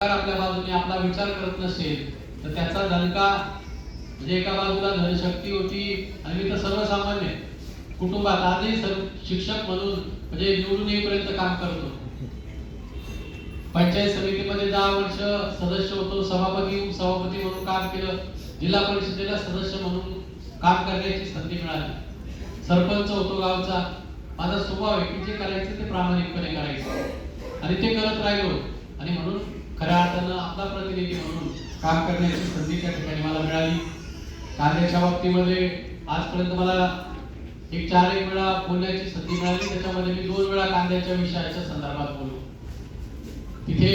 सरकार आपल्या बाजूने आपला विचार करत नसेल तर त्याचा धनका म्हणजे एका बाजूला धनशक्ती होती आणि मी तर सर्वसामान्य कुटुंबात आजही सर्व शिक्षक म्हणून म्हणजे निवडून येईपर्यंत काम करतो पंचायत समितीमध्ये दहा वर्ष सदस्य होतो सभापती उपसभापती म्हणून काम केलं जिल्हा परिषदेला सदस्य म्हणून काम करण्याची संधी मिळाली. सरपंच होतो गावचा. माझा स्वभाव आहे की जे करायचं ते प्रामाणिकपणे करायचं. आणि ते करत राहिलो. आणि म्हणून खऱ्या अर्थानं आपला प्रतिनिधी म्हणून काम करण्याची संधी त्या ठिकाणी मला मिळाली. कांद्याच्या बाबतीमध्ये आजपर्यंत मला एक चार एक वेळा बोलण्याची संधी मिळाली. त्याच्यामध्ये मी दोन वेळा कांद्याच्या विषयाच्या संदर्भात बोललो. तिथे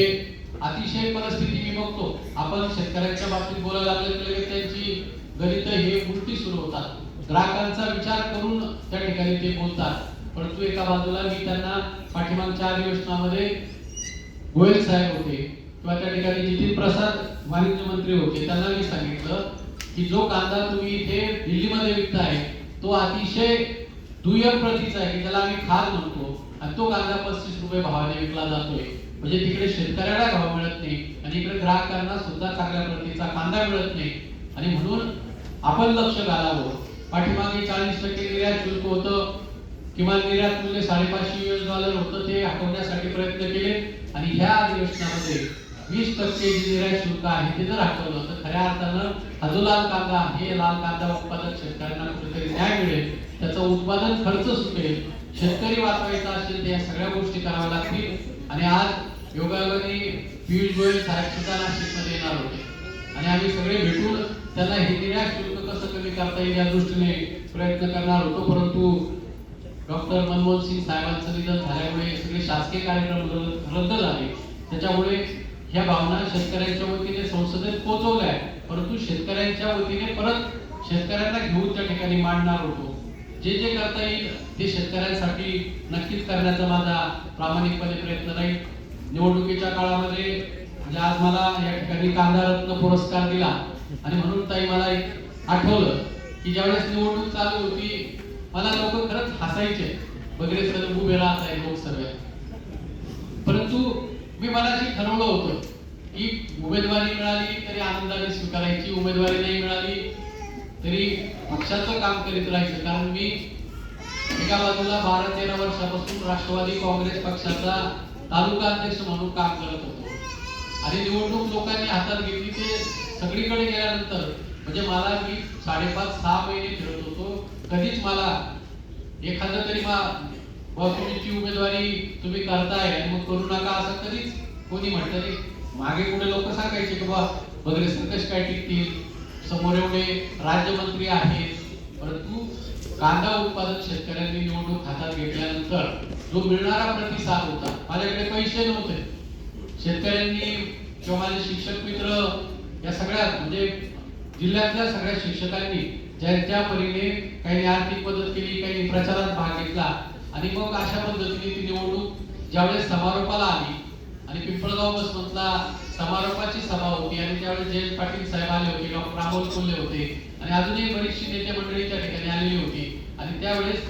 अतिशय परिस्थिती मी बघतो. आपण शेतकऱ्यांच्या बाबतीत बोलायला लागले लगेच त्यांची गणित हे गोष्टी सुरू होतात. ग्राहकांचा विचार करून त्या ठिकाणी ते बोलतात. परंतु एका बाजूला मी त्यांना पाठीमागच्या अधिवेशनामध्ये गोयल साहेब होते. किंवा त्या ठिकाणी जितीन प्रसाद वाणिज्य मंत्री होते त्यांना मी सांगितलं की जो कांदा तुम्ही इथे दिल्लीमध्ये विकताय तो अतिशय दुय्यम प्रतीचा आहे की त्याला आम्ही खार म्हणतो. आणि तो कांदा पस्तीस रुपये भावाने विकला जातोय. म्हणजे तिकडे शेतकऱ्याला भाव मिळत नाही आणि इकडे ग्राहकांना सुद्धा चांगल्या प्रतीचा कांदा मिळत नाही. आणि म्हणून आपण लक्ष घालावं. पाठीमागे चाळीस टक्के निर्यात शुल्क होतं. किमान निर्यात मूल्य साडेपाचशे युएस डॉलर होतं ते हटवण्यासाठी प्रयत्न केले. आणि ह्या अधिवेशनामध्ये वीस टक्के निर्यात शुल्क आहे ते जर हटवलं तर खऱ्या अर्थानं हा जो लाल कांदा हे लाल कांदा उत्पादक शेतकऱ्यांना कुठेतरी न्याय मिळेल त्याचं उत्पादन खर्च सुटेल शेतकरी वाचवायचा असेल तर या सगळ्या गोष्टी कराव्या लागतील. आणि आज योगायोगाने पियुष गोयल साहेब सुद्धा नाशिकमध्ये येणार होते. आणि आम्ही सगळे भेटून त्यांना हे निर्यात शुल्क कसं कमी करता येईल या दृष्टीने प्रयत्न करणार होतो परंतु डॉक्टर मनमोहन सिंग साहेबांचं निधन झाल्यामुळे सगळे शासकीय कार्यक्रम रद्द झाले. त्याच्यामुळे ह्या भावना शेतकऱ्यांच्या वतीने संसदेत पोहोचवल्या आहेत. परंतु शेतकऱ्यांच्या वतीने परत शेतकऱ्यांना घेऊन त्या ठिकाणी मांडणार होतो. जे जे करता येईल ते शेतकऱ्यांसाठी नक्कीच करण्याचा माझा प्रामाणिकपणे प्रयत्न राहील. निवडणुकीच्या काळामध्ये म्हणजे आज मला या ठिकाणी कांदारत्न पुरस्कार दिला. आणि म्हणून ताई मला एक आठवलं की ज्यावेळेस निवडणूक चालू होती मला लोक खरंच हसायचे. वगैरे सर्व उभे राहत आहे लोकसभेत परंतु मी मनाशी ठरवलं होतं की उमेदवारी मिळाली तरी आनंदाने स्वीकारायची उमेदवारी नाही मिळाली तरी पक्षाचं काम करीत राहायचं. कारण मी एका बाजूला बारा तेरा वर्षापासून राष्ट्रवादी काँग्रेस पक्षाचा तालुका अध्यक्ष म्हणून काम करत होतो. आणि निवडणूक लोकांनी हातात घेतली ते सगळीकडे गेल्यानंतर म्हणजे मला मी साडेपाच सहा महिने फिरत होतो. कधीच मला एखादं तरी मा तुमची उमेदवारी तुम्ही करताय आणि मग करू नका असं कधीच कोणी म्हटलं नाही. मागे पुढे लोक सांगायचे की बा वगैरे कसे काय टिकतील? समोर एवढे राज्यमंत्री आहेत. परंतु कांदा उत्पादक शेतकऱ्यांनी निवडणूक हातात घेतल्यानंतर जो मिळणारा प्रतिसाद होता माझ्याकडे पैसे नव्हते. शेतकऱ्यांनी किंवा माझे शिक्षक मित्र या सगळ्या म्हणजे जिल्ह्यातल्या सगळ्या शिक्षकांनी ज्यांच्या परीने काही आर्थिक मदत केली काही प्रचारात भाग घेतला आणि मग अशा पद्धतीने ती निवडणूक ज्यावेळेस समारोपाला आली आणि पिंपळगाव बसमधला समारोपाची सभा होती आणि त्यावेळेस जयंत पाटील साहेब आले होते डॉक्टर अमोल कोल्हे होते आणि अजूनही बरीचशी नेते मंडळी त्या ठिकाणी आलेली होती. आणि त्यावेळेस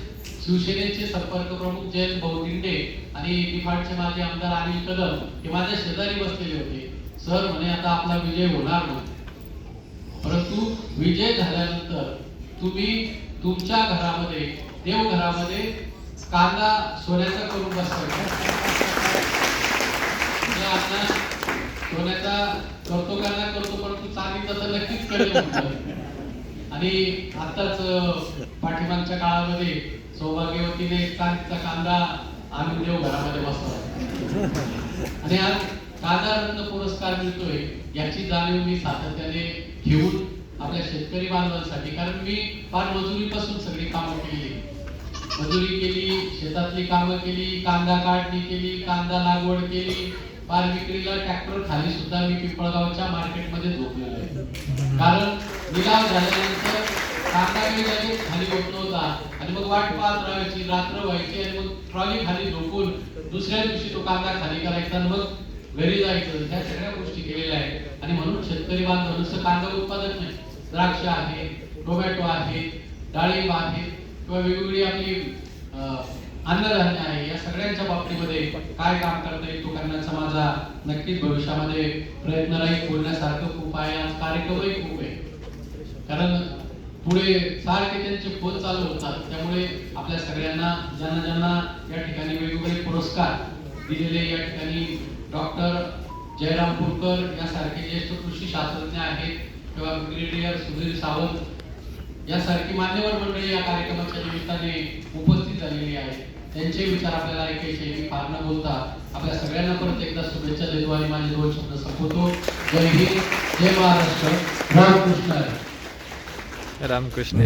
शिवसेनेचे संपर्क प्रमुख जयंत भाऊ दिंडे आणि निफाडचे माजी आमदार अनिल कदम हे माझ्या शेजारी बसलेले होते. सर म्हणे आता आपला विजय होणार नाही. परंतु विजय झाल्यानंतर तुम्ही तुमच्या घरामध्ये देवघरामध्ये कांदा सोन्याचा करून बसता म्हणजे आता सोन्याचा करतो का नाही करतो परंतु चांदीचा तसं नक्कीच करेल आणि आताच पाठीमागच्या काळामध्ये सौभाग्यवतीने चांदीचा कांदा आम्ही देव घरामध्ये बसवला आणि आज कांदा रत्न पुरस्कार मिळतोय याची जाणीव मी सातत्याने घेऊन आपल्या शेतकरी बांधवांसाठी कारण मी फार मजुरीपासून सगळी कामं केली मजुरी म्हणजे केली शेतातली कामं केली कांदा काढणी केली कांदा लागवड केली फार विक्रीला ट्रॅक्टर खाली सुद्धा मी पिंपळगावच्या मार्केटमध्ये झोपलेलो आहे. कारण निलाव झाल्यानंतर कांदा काही खाली झोपलो नव्हता आणि मग वाट पाहत राहायची रात्र व्हायची आणि मग ट्रॉली खाली झोपून दुसऱ्या दिवशी तो कांदा खाली करायचा आणि मग घरी जायचं. ह्या सगळ्या गोष्टी केलेल्या आहेत. आणि म्हणून शेतकरी बांधव नुसतं कांदा उत्पादन नाही. द्राक्ष आहे टोमॅटो आहे डाळिंब आहे किंवा वेगवेगळी आपली अन्नधान्य आहे. या सगळ्यांच्या बाबतीमध्ये काय काम करता येईल तो करण्याचा माझा नक्कीच भविष्यामध्ये प्रयत्न राहील. बोलण्यासारखं खूप आहे. आज कार्यक्रमही खूप आहे. कारण पुढे सारखे त्यांचे फोन चालू होतात. त्यामुळे आपल्या सगळ्यांना ज्यांना ज्यांना या ठिकाणी वेगवेगळे पुरस्कार दिलेले या ठिकाणी डॉक्टर जयराम पुरकर यासारखे ज्येष्ठ कृषी शास्त्रज्ञ आहेत किंवा ब्रिगेडियर सुधीर सावंत यासारखी मान्यवर मंडळी या कार्यक्रमाच्या निमित्ताने उपस्थित चाललेली आहे त्यांचे विचार आपल्याला ऐकायचे मी फार न बोलता आपल्या सगळ्यांना परत एकदा शुभेच्छा देतो आणि माझे दोन शब्द संपवतो. जय हिंद जय महाराष्ट्र. रामकृष्ण रामकृष्ण